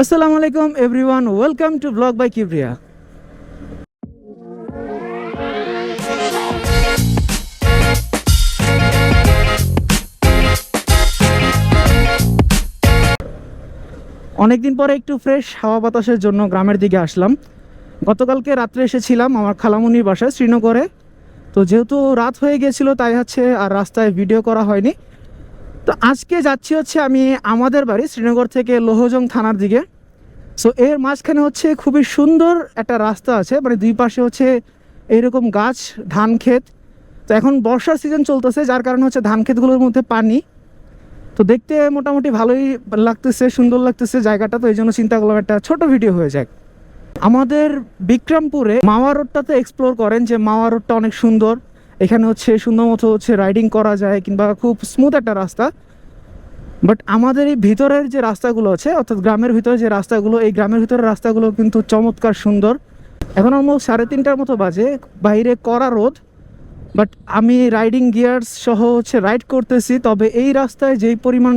আসসালামু আলাইকুম everyone welcome to blog by Kibria অনেকদিন পরে একটু ফ্রেশ হাওয়া বাতাসের জন্য গ্রামের দিকে আসলাম। গতকালকে রাত্রে এসেছিলাম আমার খালামুনির বাসায় শ্রীনগরে। তো যেহেতু রাত হয়ে গিয়েছিল তাই হচ্ছে আর রাস্তায় ভিডিও করা হয়নি। তো আজকে যাচ্ছি হচ্ছে আমি আমাদের বাড়ি শ্রীনগর থেকে লোহজং থানার দিকে। সো এর মাঝখানে হচ্ছে খুবই সুন্দর একটা রাস্তা আছে মানে দুই পাশে হচ্ছে এইরকম গাছ, ধান ক্ষেত। তো এখন বর্ষার সিজন চলতেছে, যার কারণে হচ্ছে ধান ক্ষেতগুলোর মধ্যে পানি। তো দেখতে মোটামুটি ভালোই লাগতেছে, সুন্দর লাগতেছে জায়গাটা, তো এই জন্য চিন্তা করলাম একটা ছোট ভিডিও হয়ে যাক। আমাদের বিক্রমপুরে মাওয়া রোডটাতে এক্সপ্লোর করেন যে মাওয়া রোডটা অনেক সুন্দর। এখানে হচ্ছে সুন্দর মতো হচ্ছে রাইডিং করা যায় কিংবা খুব স্মুথ একটা রাস্তা। বাট আমাদের এই ভিতরের যে রাস্তাগুলো আছে, অর্থাৎ গ্রামের ভিতরে যে রাস্তাগুলো, এই গ্রামের ভিতরের রাস্তাগুলো কিন্তু চমৎকার সুন্দর। এখন অলমোস্ট সাড়ে তিনটার মতো বাজে, বাইরে করা রোদ। বাট আমি রাইডিং গিয়ার্স সহ হচ্ছে রাইড করতেছি, তবে এই রাস্তায় যেই পরিমাণ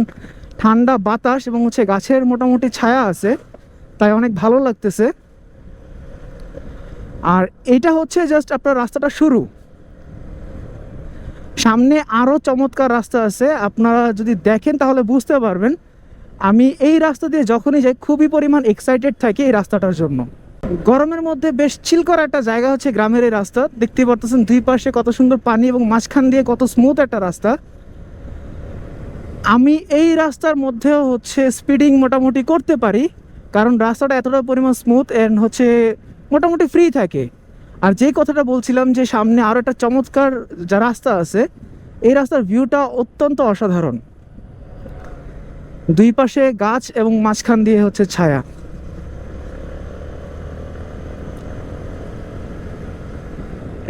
ঠান্ডা বাতাস এবং হচ্ছে গাছের মোটামুটি ছায়া আছে, তাই অনেক ভালো লাগতেছে। আর এটা হচ্ছে জাস্ট আপনার রাস্তাটা শুরু। সামনে আরও চমৎকার রাস্তা আছে। আপনারা যদি দেখেন তাহলে বুঝতে পারবেন, আমি এই রাস্তা দিয়ে যখনই যাই খুবই পরিমাণ এক্সাইটেড থাকি এই রাস্তাটার জন্য। গরমের মধ্যে বেশ চিল করা একটা জায়গা হচ্ছে গ্রামের এই রাস্তা। দেখতে পারতেছেন দুই পাশে কত সুন্দর পানি এবং মাঝখান দিয়ে কত স্মুথ একটা রাস্তা। আমি এই রাস্তার মধ্যেও হচ্ছে স্পিডিং মোটামুটি করতে পারি, কারণ রাস্তাটা এতটা পরিমাণ স্মুথ অ্যান্ড হচ্ছে মোটামুটি ফ্রি থাকে। আর যেই কথাটা বলছিলাম যে সামনে আরও একটা চমৎকার যা রাস্তা আছে, এই রাস্তার ভিউটা অত্যন্ত অসাধারণ। দুই পাশে গাছ এবং মাঝখান দিয়ে হচ্ছে ছায়া।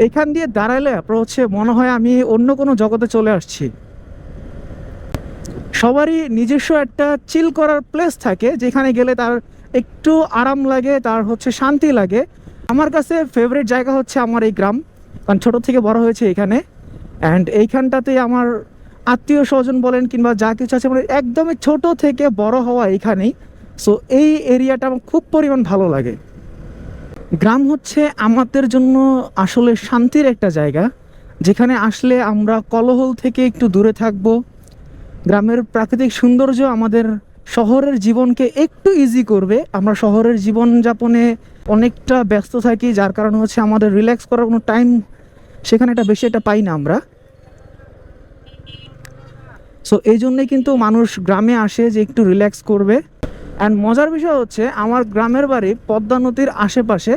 এইখান দিয়ে দাঁড়ালে আপনার হচ্ছে মনে হয় আমি অন্য কোনো জগতে চলে আসছি। সবারই নিজস্ব একটা চিল করার প্লেস থাকে, যেখানে গেলে তার একটু আরাম লাগে, তার হচ্ছে শান্তি লাগে। আমার কাছে ফেভারিট জায়গা হচ্ছে আমার এই গ্রাম, কারণ ছোটো থেকে বড় হয়েছে এখানে। অ্যান্ড এইখানটাতে আমার আত্মীয় স্বজন বলেন কিংবা যা কিছু আছে মানে একদমই ছোট থেকে বড় হওয়া এখানেই সো এই এরিয়াটা আমার খুব পরিমাণ ভালো লাগে। গ্রাম হচ্ছে আমাদের জন্য আসলে শান্তির একটা জায়গা, যেখানে আসলে আমরা কলহল থেকে একটু দূরে থাকব। গ্রামের প্রাকৃতিক সৌন্দর্য আমাদের শহরের জীবনকে একটু ইজি করবে। আমরা শহরের জীবনযাপনে অনেকটা ব্যস্ত থাকি, যার কারণে হচ্ছে আমাদের রিল্যাক্স করার কোনো টাইম সেখানে একটা বেশি একটা পাই না আমরা। সো এই জন্যই কিন্তু মানুষ গ্রামে আসে যে একটু রিল্যাক্স করবে। অ্যান্ড মজার বিষয় হচ্ছে, আমার গ্রামের বাড়ি পদ্মা নদীর আশেপাশে।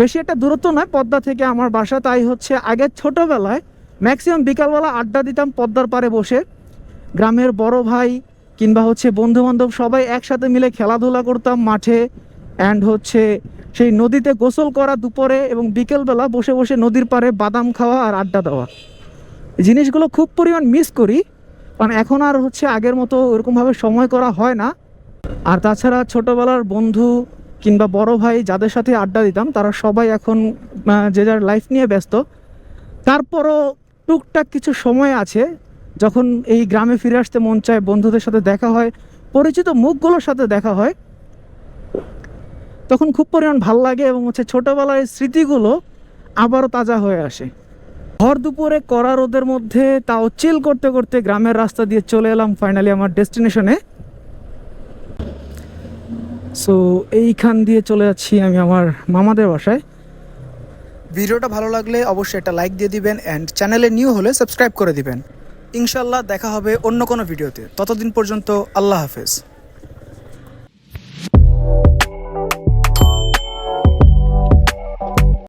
বেশি একটা দূরত্ব নয়, পদ্মা থেকে আমার বাসা, তাই হচ্ছে আগে ছোটোবেলায় ম্যাক্সিমাম বিকালবেলা আড্ডা দিতাম পদ্মার পাড়ে বসে। গ্রামের বড় ভাই কিংবা হচ্ছে বন্ধু বান্ধব সবাই একসাথে মিলে খেলাধুলা করতাম মাঠে। অ্যান্ড হচ্ছে সেই নদীতে গোসল করা দুপুরে এবং বিকেলবেলা বসে বসে নদীর পাড়ে বাদাম খাওয়া আর আড্ডা দেওয়া। জিনিসগুলো খুব পরিমাণ মিস করি। কারণ এখন আর হচ্ছে আগের মতো ওরকমভাবে সময় করা হয় না। আর তাছাড়া ছোটোবেলার বন্ধু কিংবা বড় ভাই যাদের সাথে আড্ডা দিতাম, তারা সবাই এখন যে যার লাইফ নিয়ে ব্যস্ত। তারপরও টুকটাক কিছু সময় আছে। যখন এই গ্রামে ফিরে আসতে মন চায়, বন্ধুদের সাথে দেখা হয়, পরিচিত মুখগুলোর সাথে দেখা হয়, তখন খুব পরিমাণ ভালো লাগে এবং হচ্ছে ছোটোবেলার স্মৃতিগুলো আবারও তাজা হয়ে আসে। ভর দুপুরে কড়া রোদের মধ্যে তাও চিল করতে করতে গ্রামের রাস্তা দিয়ে চলে এলাম ফাইনালি আমার ডেস্টিনেশনে সো এইখান দিয়ে চলে যাচ্ছি আমি আমার মামাদের বাসায়। ভিডিওটা ভালো লাগলে অবশ্যই একটা লাইক দিয়ে দিবেন অ্যান্ড চ্যানেলে নিউ হলে সাবস্ক্রাইব করে দিবেন। ইনশাল্লাহ দেখা হবে অন্য কোনো ভিডিওতে। ততদিন পর্যন্ত আল্লাহ হাফেজ।